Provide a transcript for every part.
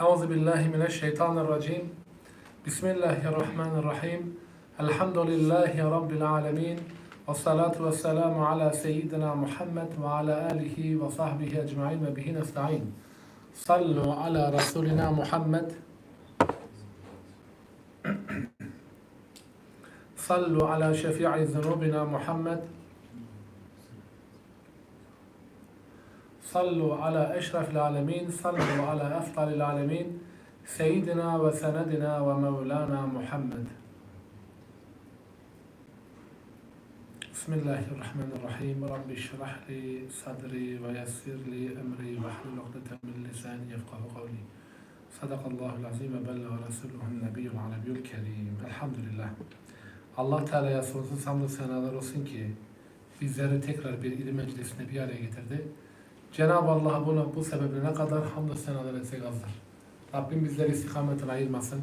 أعوذ بالله من الشيطان الرجيم. بسم الله الرحمن الرحيم. الحمد لله رب العالمين والصلاة والسلام على سيدنا محمد وعلى آله وصحبه أجمعين وبه نستعين. صلوا على رسولنا محمد. صلوا على شفيع ذنوبنا محمد. صلوا على أشرف العالمين صلوا على أفضل العالمين سيدنا وسندنا ومولانا محمد بسم الله الرحمن الرحيم رب اشرح لي صدري ويسر لي أمري واحلل عقدة من لساني يفقه قولي صدق الله العظيم وبلغ رسوله النبي العربي الكريم الحمد لله Allah Teala'ya sonsuz hamdü senalar olsun ki bizleri tekrar bir ilim meclisine bir araya getirdi. Cenab-ı Allah buna bu sebeple ne kadar hamdü senalar etsek azdır. Rabbim bizleri istikametine ayırmasın.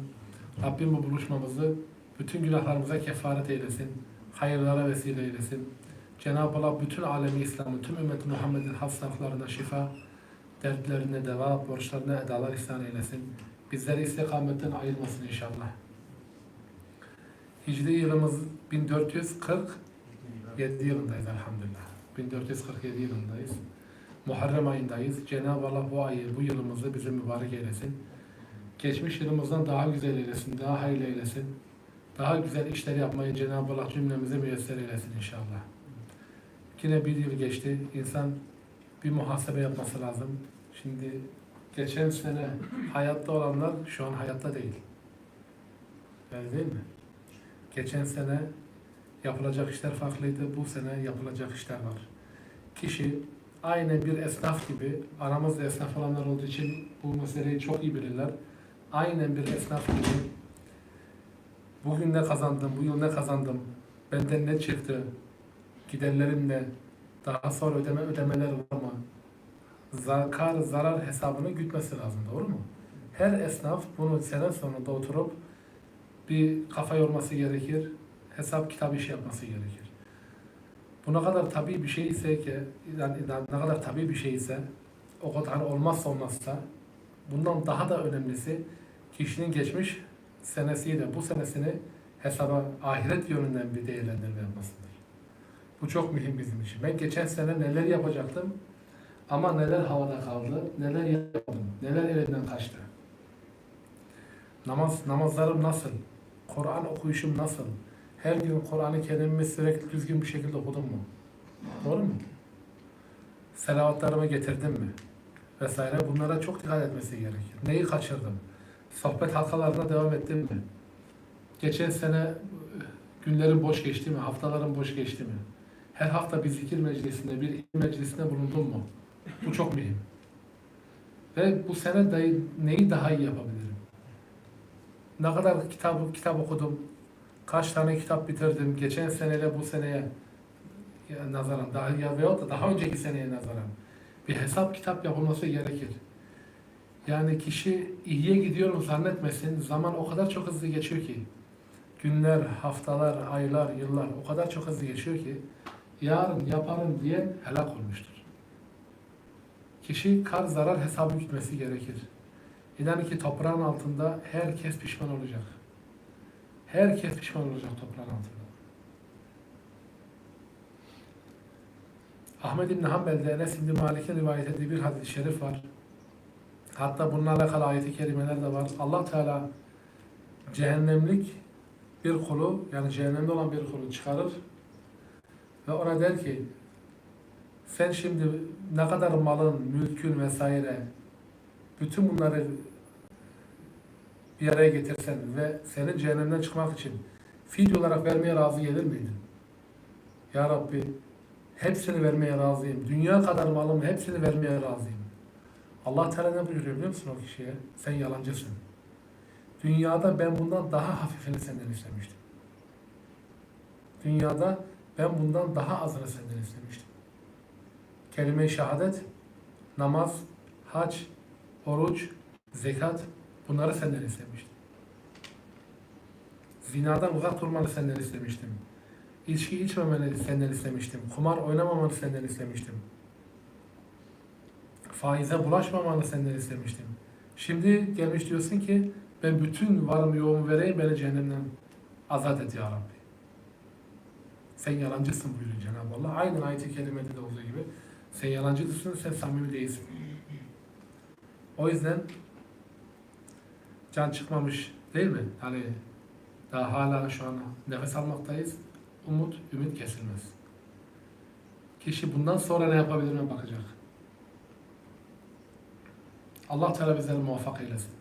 Rabbim bu buluşmamızı bütün günahlarımıza kefaret eylesin. Hayırlara vesile eylesin. Cenab-ı Allah bütün alemi İslam'ı, tüm ümmeti Muhammed'in hastalıklarına şifa, dertlerine deva, borçlarına edalar ihsan eylesin. Bizleri istikametten ayırmasın inşallah. Hicri yılımız 1447 yılındayız elhamdülillah. 1447 yılındayız. Muharrem ayındayız. Cenab-ı Allah bu ayı, bu yılımızı bize mübarek eylesin. Geçmiş yılımızdan daha güzel eylesin, daha hayırlı eylesin. Daha güzel işler yapmayı Cenab-ı Allah cümlemize müyesser eylesin inşallah. Yine bir yıl geçti. İnsan bir muhasebe yapması lazım. Şimdi geçen sene hayatta olanlar şu an hayatta değil. Öyle değil mi? Geçen sene yapılacak işler farklıydı. Bu sene yapılacak işler var. Kişi aynen bir esnaf gibi, aramızda esnaf olanlar olduğu için bu meseleyi çok iyi bilirler. Aynen bir esnaf gibi bugün ne kazandım, bu yıl ne kazandım, benden ne çıktı, giderlerim ne, daha sonra ödeme ödemeler var mı, zakar, zarar hesabını gütmesi lazım, doğru mu? Her esnaf bunu sene sonunda oturup bir kafa yorması gerekir, hesap kitap işi yapması gerekir. Bu ne kadar tabii bir şey ise ki, yani ne kadar tabii bir şey ise, o kadar olmazsa olmazsa, bundan daha da önemlisi kişinin geçmiş senesiyle bu senesini hesaba ahiret yönünden bir değerlendirme yapmasıdır. Bu çok mühim bizim için. Ben geçen sene neler yapacaktım ama neler havada kaldı, neler yapmadım, neler elimden kaçtı. Namaz, namazlarım nasıl? Kur'an okuyuşum nasıl? Her gün Kur'an-ı Kerim'i sürekli düzgün bir şekilde okudum mu? Doğru mu? Selavatlarımı getirdim mi? Vesaire bunlara çok dikkat etmesi gerekir. Neyi kaçırdım? Sohbet halkalarına devam ettim mi? Geçen sene günlerim boş geçti mi? Haftalarım boş geçti mi? Her hafta bir zikir meclisinde, bir ilim meclisinde bulundum mu? Bu çok mühim. Ve bu sene de neyi daha iyi yapabilirim? Ne kadar kitap, kitap okudum? Kaç tane kitap bitirdim? Geçen seneyle bu seneye nazaran, daha ya veyahut da daha önceki seneye nazaran bir hesap kitap yapılması gerekir. Yani kişi iyiye gidiyorum zannetmesin. Zaman o kadar çok hızlı geçiyor ki. Günler, haftalar, aylar, yıllar o kadar çok hızlı geçiyor ki yarın yaparım diye helak olmuştur. Kişi kar zarar hesabı gitmesi gerekir. İnan ki toprağın altında herkes pişman olacak. Herkes pişman olacak toprağın altında. Ahmed İbni Hanbel'de Enes İbni Malik'in rivayet ettiği bir hadis-i şerif var. Hatta bununla alakalı ayet-i kerimeler de var. Allah Teala cehennemlik bir kulu, yani cehennemde olan bir kulu çıkarır ve ona der ki sen şimdi ne kadar malın, mülkün vesaire bütün bunları bir araya getirsen ve senin cehennemden çıkmak için fiil olarak vermeye razı gelir miydin? Ya Rabbi hepsini vermeye razıyım. Dünya kadar malım hepsini vermeye razıyım. Allah Teala ne buyuruyor biliyor musun o kişiye? Sen yalancısın. Dünyada ben bundan daha hafifini senden istemiştim. Dünyada ben bundan daha azını senden istemiştim. Kelime-i şehadet, namaz, hac, oruç, zekat bunları senden istemiştim. Zinadan uzak durmanı senden istemiştim. İçki içmemeni senden istemiştim. Kumar oynamamanı senden istemiştim. Faize bulaşmamanı senden istemiştim. Şimdi gelmiş diyorsun ki ben bütün varımı yoğumu vereyim beni cehennemden azat et ya Rabbi. Sen yalancısın buyuruyor Cenab-ı Allah. Aynen ayet-i kerimede de olduğu gibi. Sen yalancısın, sen samimi değilsin. O yüzden can çıkmamış değil mi? Hani daha hala şu an nefes almaktayız. Umut, ümit kesilmez. Kişi bundan sonra ne yapabilirine bakacak. Allah Teala bizleri muvaffak eylesin.